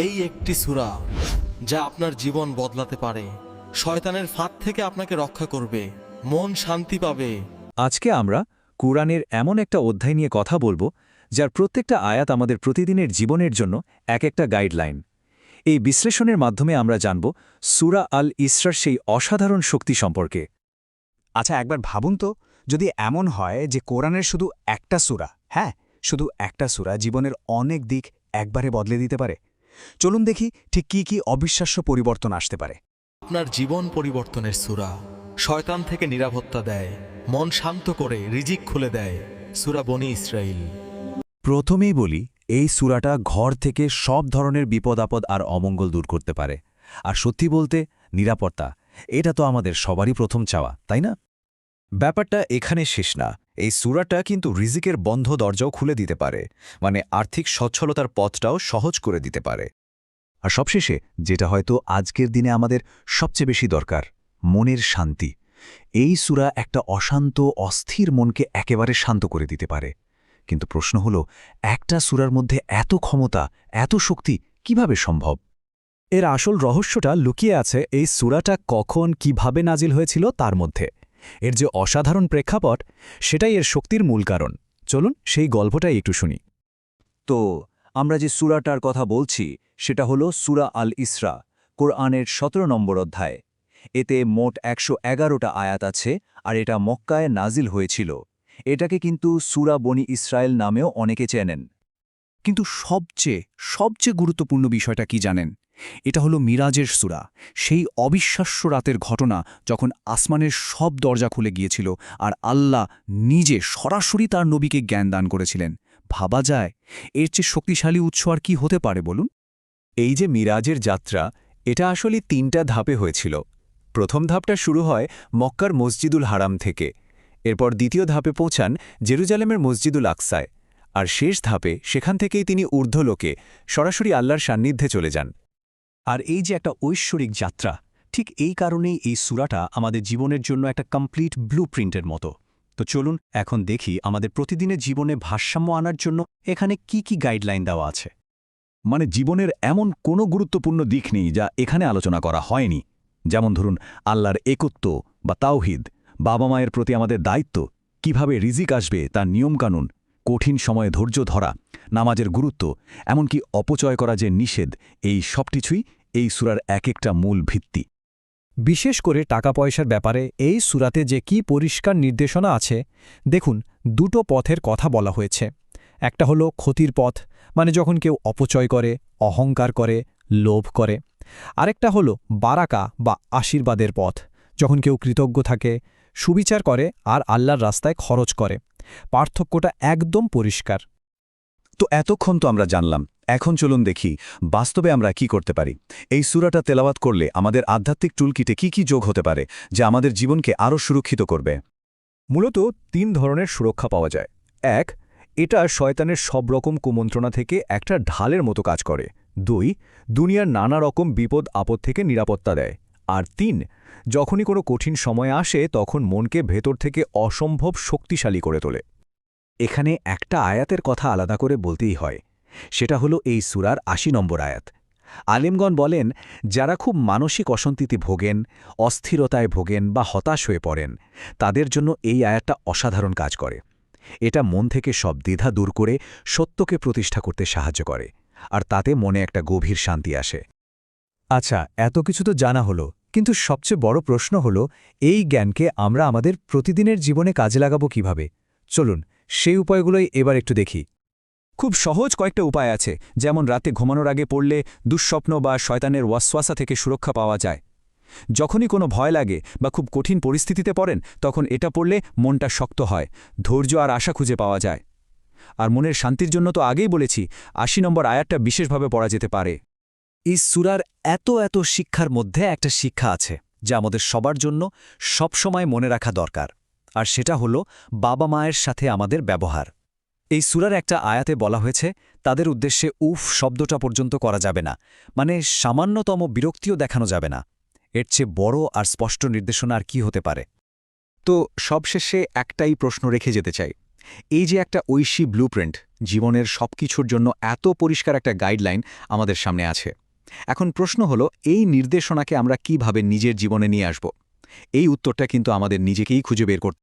এই একটি সুরা যা আপনার জীবন বদলাতে পারে। শয়তানের ফাঁদ থেকে আপনাকে রক্ষা করবে, মন শান্তি পাবে। আজকে আমরা কোরআনের এমন একটা অধ্যায় নিয়ে কথা বলব, যার প্রত্যেকটা আয়াত আমাদের প্রতিদিনের জীবনের জন্য এক একটা গাইডলাইন। এই বিশ্লেষণের মাধ্যমে আমরা জানব সুরা আল ইসরার সেই অসাধারণ শক্তি সম্পর্কে। আচ্ছা একবার ভাবুন তো, যদি এমন হয় যে কোরআনের শুধু একটা সুরা হ্যাঁ শুধু একটা সুরা জীবনের অনেক দিক একবারে বদলে দিতে পারে চলুন দেখি ঠিক কি কি অবিশ্বাস্য পরিবর্তন আসতে পারে। আপনার জীবন পরিবর্তনের সূরা শয়তান থেকে নিরাপত্তা দেয় মন শান্ত করে রিজিক খুলে দেয় সূরা বনি ইসরাইল প্রথমেই বলি এই সুরাটা ঘর থেকে সব ধরনের বিপদ আপদ আর অমঙ্গল দূর করতে পারে। আর সত্যি বলতে নিরাপত্তা এটা তো আমাদের সবারই প্রথম চাওয়া তাই না? ব্যাপারটা এখানে শেষ না। এই সূরাটা কিন্তু রিজিকের বন্ধ দরজাও খুলে দিতে পারে মানে আর্থিক সচ্ছলতার পথটাও সহজ করে দিতে পারে। আর সবশেষে, যেটা হয়তো আজকের দিনে আমাদের সবচেয়ে বেশি দরকার, মনের শান্তি। এই সূরা একটা অশান্ত, অস্থির মনকে একেবারে শান্ত করে দিতে পারে। কিন্তু প্রশ্ন হল, একটা সুরার মধ্যে এত ক্ষমতা, এত শক্তি কীভাবে সম্ভব? এর আসল রহস্যটা লুকিয়ে আছে এই সুরাটা কখন কীভাবে নাজিল হয়েছিল তার মধ্যে। এর যে অসাধারণ প্রেক্ষাপট, সেটাই এর শক্তির মূল কারণ। চলুন সেই গল্পটাই একটু শুনি। তো, আমরা যে সুরাটার কথা বলছি, সেটা হলো সুরা আল ইসরা কোরআনের সতেরো নম্বর অধ্যায়। এতে মোট একশো এগারোটা আয়াত আছে, আর এটা মক্কায় নাজিল হয়েছিল। এটাকে কিন্তু সুরা বনি ইসরায়েল নামেও অনেকে চেনেন। কিন্তু সবচেয়ে সবচেয়ে গুরুত্বপূর্ণ বিষয়টা কি জানেন? এটা হলো মিরাজের সুরা, সেই অবিশ্বাস্য রাতের ঘটনা যখন আসমানের সব দরজা খুলে গিয়েছিল আর আল্লাহ নিজে সরাসরি তার নবীকে জ্ঞান দান করেছিলেন। ভাবা যায়, এর চেয়ে শক্তিশালী উৎস আর কি হতে পারে বলুন? এই যে মিরাজের যাত্রা, এটা আসলে তিনটা ধাপে হয়েছিল। প্রথম ধাপটা শুরু হয় মক্কার মসজিদুল হারাম থেকে। এরপর দ্বিতীয় ধাপে পৌঁছান জেরুজালেমের মসজিদুল আকসায়। আর শেষ ধাপে সেখান থেকেই তিনি ঊর্ধ্বলোকে সরাসরি আল্লাহর সান্নিধ্যে চলে যান। আর এই যে একটা ঐশ্বরিক যাত্রা, ঠিক এই কারণেই এই সুরাটা আমাদের জীবনের জন্য একটা কমপ্লিট ব্লু প্রিন্টের মতো। তো চলুন এখন দেখি আমাদের প্রতিদিনের জীবনে ভারসাম্য আনার জন্য এখানে কি কি গাইডলাইন দেওয়া আছে। মানে জীবনের এমন কোনো গুরুত্বপূর্ণ দিক নেই যা এখানে আলোচনা করা হয়নি। যেমন ধরুন, আল্লাহর একত্ব বা তাওহিদ বাবা মায়ের প্রতি আমাদের দায়িত্ব, কীভাবে রিজিক আসবে তার নিয়মকানুন কঠিন সময়ে ধৈর্য ধরা, নামাজের গুরুত্ব, এমনকি অপচয় করা যে নিষেধ, এই সবকিছুই এই সুরার এক একটা মূল ভিত্তি। বিশেষ করে টাকা পয়সার ব্যাপারে এই সুরাতে যে কি পরিষ্কার নির্দেশনা আছে, দেখুন, দুটো পথের কথা বলা হয়েছে। একটা হলো ক্ষতির পথ মানে যখন কেউ অপচয় করে, অহংকার করে, লোভ করে। আরেকটা হলো বারাকা বা আশীর্বাদের পথ, যখন কেউ কৃতজ্ঞ থাকে সুবিচার করে আর আল্লাহর রাস্তায় খরচ করে। পার্থক্যটা একদম পরিষ্কার। তো এতক্ষণ তো আমরা জানলাম এখন চলুন দেখি বাস্তবে আমরা কি করতে পারি। এই সুরাটা তেলাওয়াত করলে আমাদের আধ্যাত্মিক টুলকিটে কি কি যোগ হতে পারে যা আমাদের জীবনকে আরও সুরক্ষিত করবে? মূলত তিন ধরনের সুরক্ষা পাওয়া যায়। এক এটা শয়তানের সব রকম কুমন্ত্রণা থেকে একটা ঢালের মতো কাজ করে। দুই দুনিয়ার নানা রকম বিপদ আপদ থেকে নিরাপত্তা দেয়। আর তিন, যখনই কোনো কঠিন সময় আসে, তখন মনকে ভেতর থেকে অসম্ভব শক্তিশালী করে তোলে। এখানে একটা আয়াতের কথা আলাদা করে বলতেই হয়। সেটা হলো এই সুরার আশি নম্বর আয়াত। আলেমগণ বলেন, যারা খুব মানসিক অশান্তিতে ভোগেন, অস্থিরতায় ভোগেন বা হতাশ হয়ে পড়েন, তাদের জন্য এই আয়াতটা অসাধারণ কাজ করে। এটা মন থেকে সব দ্বিধা দূর করে সত্যকে প্রতিষ্ঠা করতে সাহায্য করে, আর তাতে মনে একটা গভীর শান্তি আসে। আচ্ছা এত কিছু তো জানা হলো, কিন্তু সবচেয়ে বড় প্রশ্ন হল, এই জ্ঞানকে আমরা আমাদের প্রতিদিনের জীবনে কাজে লাগাবো কীভাবে? চলুন, সেই উপায়গুলোই এবার একটু দেখি। খুব সহজ কয়েকটা উপায় আছে, যেমন রাতে ঘুমানোর আগে পড়লে দুঃস্বপ্ন বা শয়তানের ওয়াসওয়াসা থেকে সুরক্ষা পাওয়া যায়। যখনই কোনো ভয় লাগে বা খুব কঠিন পরিস্থিতিতে পড়েন, তখন এটা পড়লে মনটা শক্ত হয়, ধৈর্য আর আশা খুঁজে পাওয়া যায়। আর মনের শান্তির জন্য তো আগেই বলেছি, আশি নম্বর আয়াতটা বিশেষভাবে পড়া যেতে পারে। এই সুরার এত এত শিক্ষার মধ্যে একটা শিক্ষা আছে, যা আমাদের সবার জন্য সবসময় মনে রাখা দরকার, আর সেটা হলো বাবা মায়ের সাথে আমাদের ব্যবহার। এই সুরার একটা আয়াতে বলা হয়েছে, তাদের উদ্দেশ্যে উফ শব্দটা পর্যন্ত করা যাবে না মানে সামান্যতম বিরক্তিও দেখানো যাবে না। এর চেয়ে বড় আর স্পষ্ট নির্দেশনা আর কি হতে পারে? তো সবশেষে একটাই প্রশ্ন রেখে যেতে চাই। এই যে একটা ঐশী ব্লুপ্রিন্ট জীবনের সব কিছুর জন্য এত পরিষ্কার একটা গাইডলাইন আমাদের সামনে আছে এখন প্রশ্ন হলো, এই নির্দেশনাকে আমরা কীভাবে নিজের জীবনে নিয়ে আসব? এই উত্তরটা কিন্তু আমাদের নিজেকেই খুঁজে বের করতে